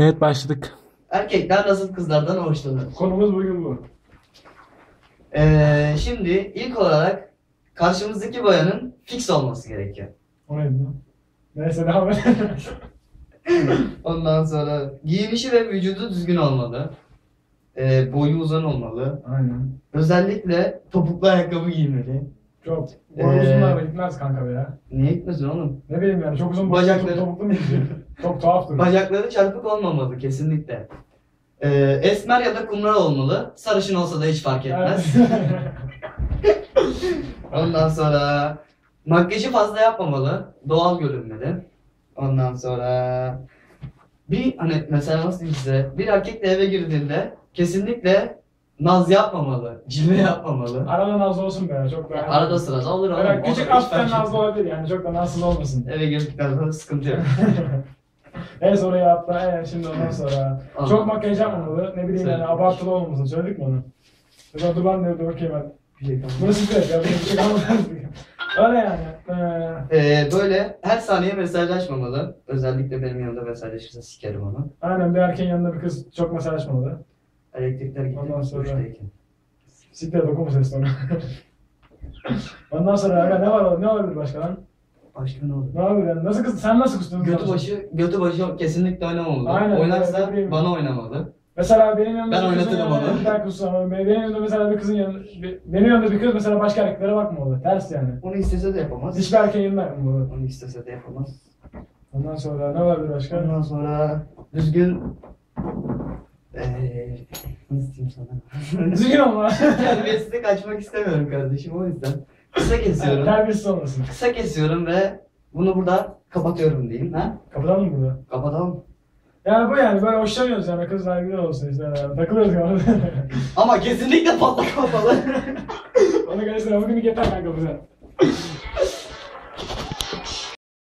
Evet başladık. Erkekler nasıl kızlardan hoşlanır? Konumuz bugün bu. Ee, şimdi ilk olarak karşımızdaki bayanın fix olması gerekiyor. O neydi lan? Neyse devam et. Ondan sonra giyinişi ve vücudu düzgün olmalı. Ee, boyu uzun olmalı. Aynen. Özellikle topuklu ayakkabı giymeli. Çok. Ee, Boy uzunlar da gitmez kanka be ya. Niye gitmesin oğlum? Ne bileyim yani çok uzun Bacakları- Bacakları. topuklu mu gidiyor? Çok tuhaf duruyor. Bacakları çarpık olmamalı kesinlikle. Ee, esmer ya da kumral olmalı. Sarışın olsa da hiç fark etmez. Ondan sonra makyajı fazla yapmamalı. Doğal görünmeli. Ondan sonra bir hani mesela nasıl diyeyim size bir erkekle eve girdiğinde kesinlikle naz yapmamalı. Cilve yapmamalı. Arada nazlı olsun be çok da. Ya arada sırada olur ama. Böyle küçük hafiften nazlı olabilir yani çok da nazsız olmasın. Eve girdikten sonra sıkıntı yok. en oraya atla en şimdi ondan sonra. Anladım. çok makyaj yapmamalı. Ne bileyim yani abartılı olmasın. Söyledik mi onu? Dur dur ben de dur bakayım ben. Bir şey kalmadı. Burası direkt ya. benim Bir şey kalmadı. Öyle yani. Ee, Ee, böyle her saniye mesajlaşmamalı. Özellikle benim yanımda mesajlaşırsa sikerim onu. aynen bir erkeğin yanında bir kız çok mesajlaşmalı. Elektrikler gitti. Ondan sonra- duştayken. Siktir dokunma sonra. Ondan sonra aga ne var oğlum? Ne olabilir başka lan? Başka ne olur? Ne olabilir yani? Nasıl kız? Sen nasıl kustun? Götü başı, götü başı kesinlikle oynamamalı. Aynen, Oynarsa bileyim. bana oynamalı. Mesela benim yanımda Ben bir kızın oynatırım yanında- onu. Bir dakika sus ama benim yanımda mesela bir kızın yanında benim yanımda bir kız mesela başka erkeklere bakmamalı. Ters yani. Onu istese de yapamaz. Hiçbir erkeğin yanında bakmamalı. Onu istese de yapamaz. Ondan sonra ne olabilir başka? Ondan sonra düzgün nasıl diyeyim sana? Düzgün olma. Terbiyesizlik açmak istemiyorum kardeşim o yüzden. Kısa kesiyorum. Terbiyesiz olmasın. Kısa kesiyorum ve bunu burada kapatıyorum diyeyim. Ha? Kapatalım mı burada? Kapatalım. Yani bu yani böyle hoşlanıyoruz yani kızlar güzel olsun işte yani. takılıyoruz yani. Ama kesinlikle patlak kapalı. Onu göstereyim bugün yeter kanka bize.